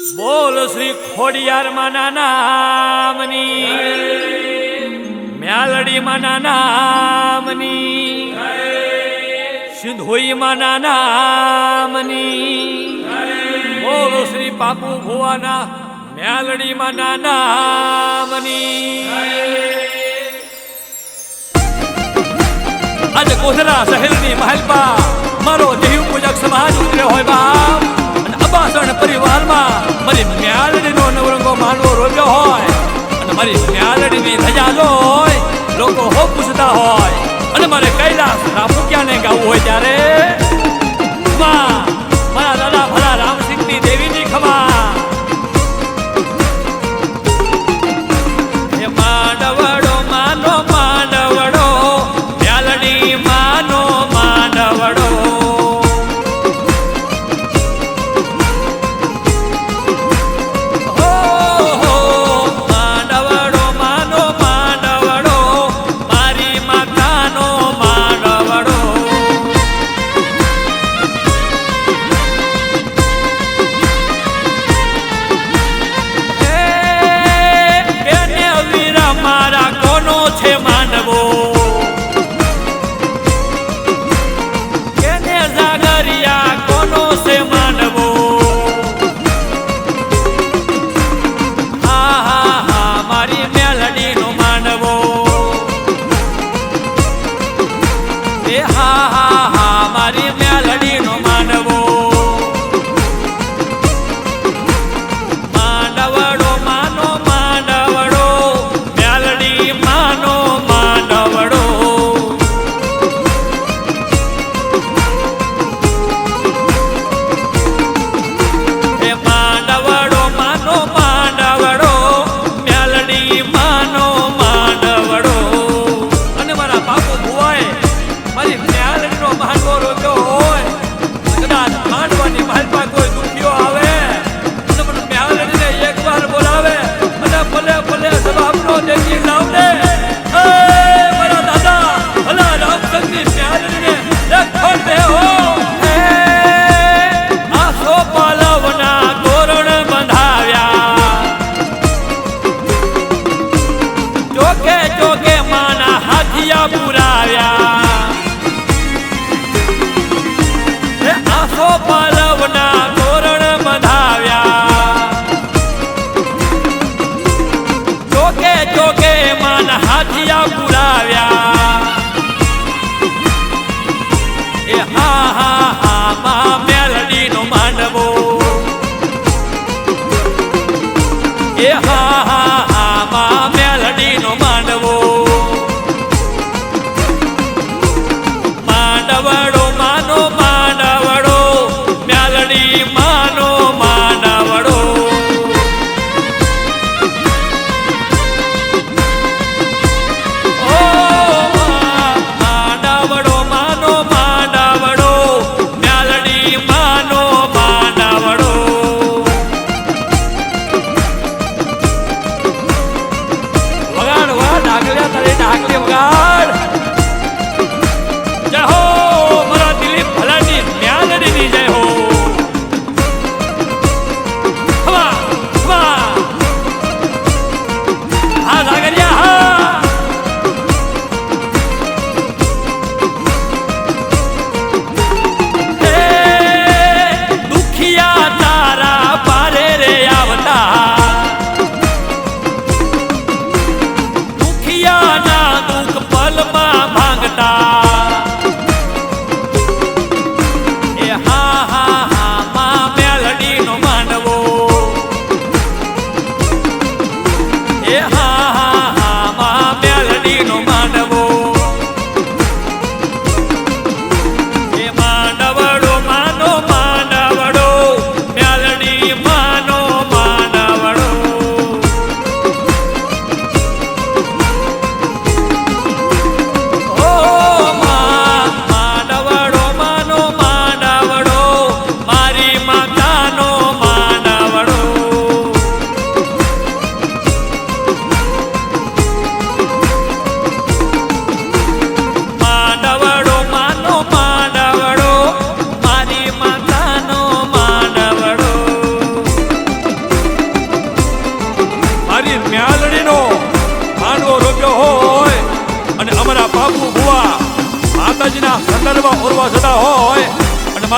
બોલ શ્રી ખોડિયાર માના નામની. મ્યાલડી માના નામની. સિંધોઈ માના નામની. બોલ શ્રી પાપુ ભુવાના મ્યાલડી માના નામની. આજે કોથરા શહેરની મહેલમાં મારો દેવ પૂજક સમાજ ઉતર્યો હોય બાપ. અને અબાસણ પરિવારમાં મારી મ્યાલડીનો નવરંગો માંડવો રોજો હોય અને મારી મ્યાલડીની ધજા હોય, લોકો હો પૂછતા હોય. અને મારે કૈલાસ ને ગાવું હોય ત્યારે માનો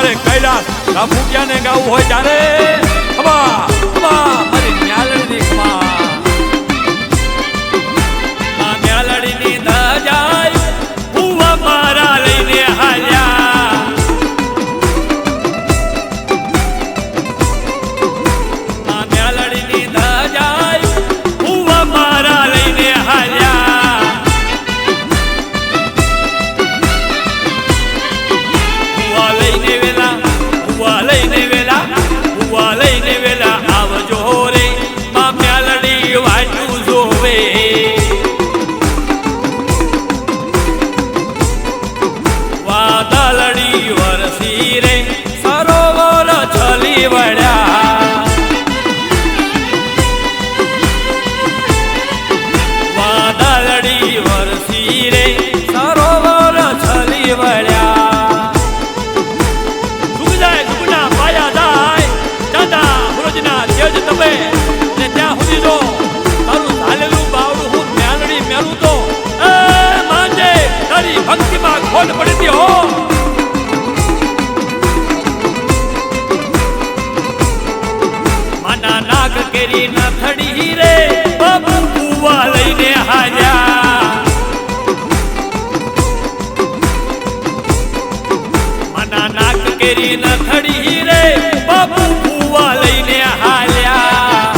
મારે કૈલાસ રાફુટિયાને ગાવું હોય ત્યારે. ખબા ખબા દલડી વરસી રે, સરોવર ચલી વળ્યા. વાદળડી વરસી રે, સરોવર ચલી વળ્યા. સુખ જાય સુખના પાયા જાય. દાદા વ્રજના તેજ તમે મેરી નથડી રે, બાપુ કુવા લઈને હાલ્યા.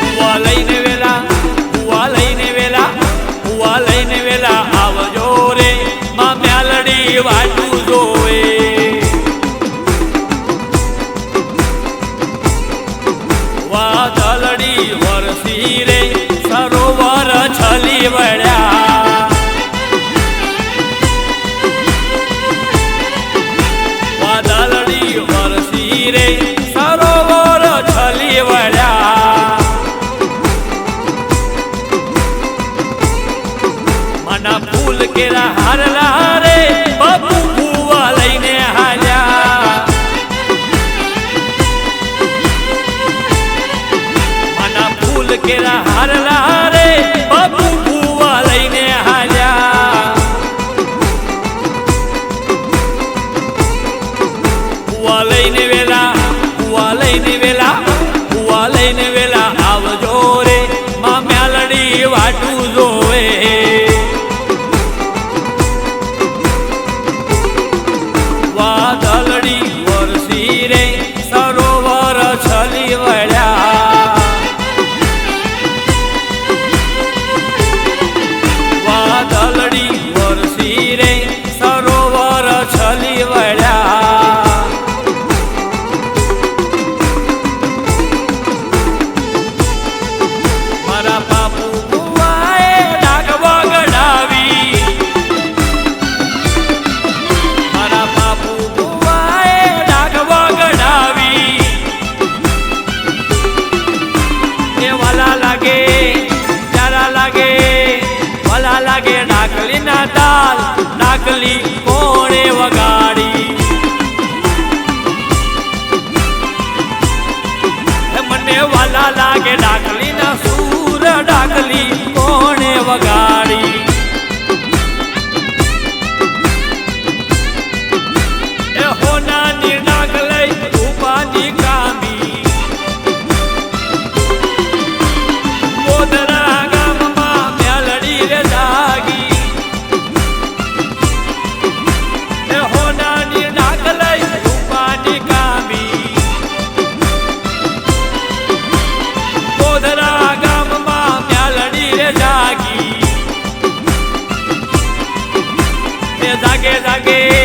કુવા લઈને વેલા કુવા લઈને વેલા કુવા લઈને વેલા આવજો રે માં મ્યાલડી વાટું அடி Yeah.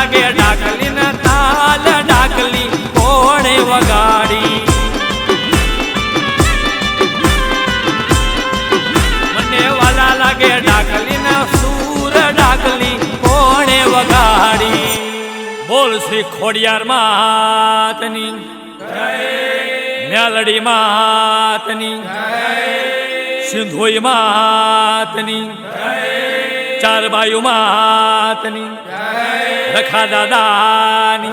લાગે ડાકલી ના તાલ, ડાકલી કોણે વગાડી? મને વાલા લાગે ડાકલી ના સૂર, ડાકલી કોણે વગાડી? બોલ શ્રી ખોડિયાર માતની, મ્યાલડી માતની, સિંધોઈ માતની ચાર બાયુ માતની રખા દાદાની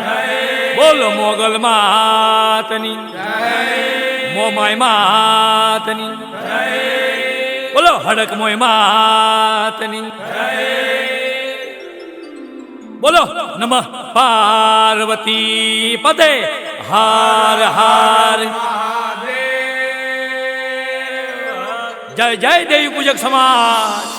બોલો મોગલ માતની. મોમાય માતની. બોલો હડક મોય માતની. બોલો નમ પાર્વતી પદે. હાર હાર. જય જય દેવી પૂજક સમાજ.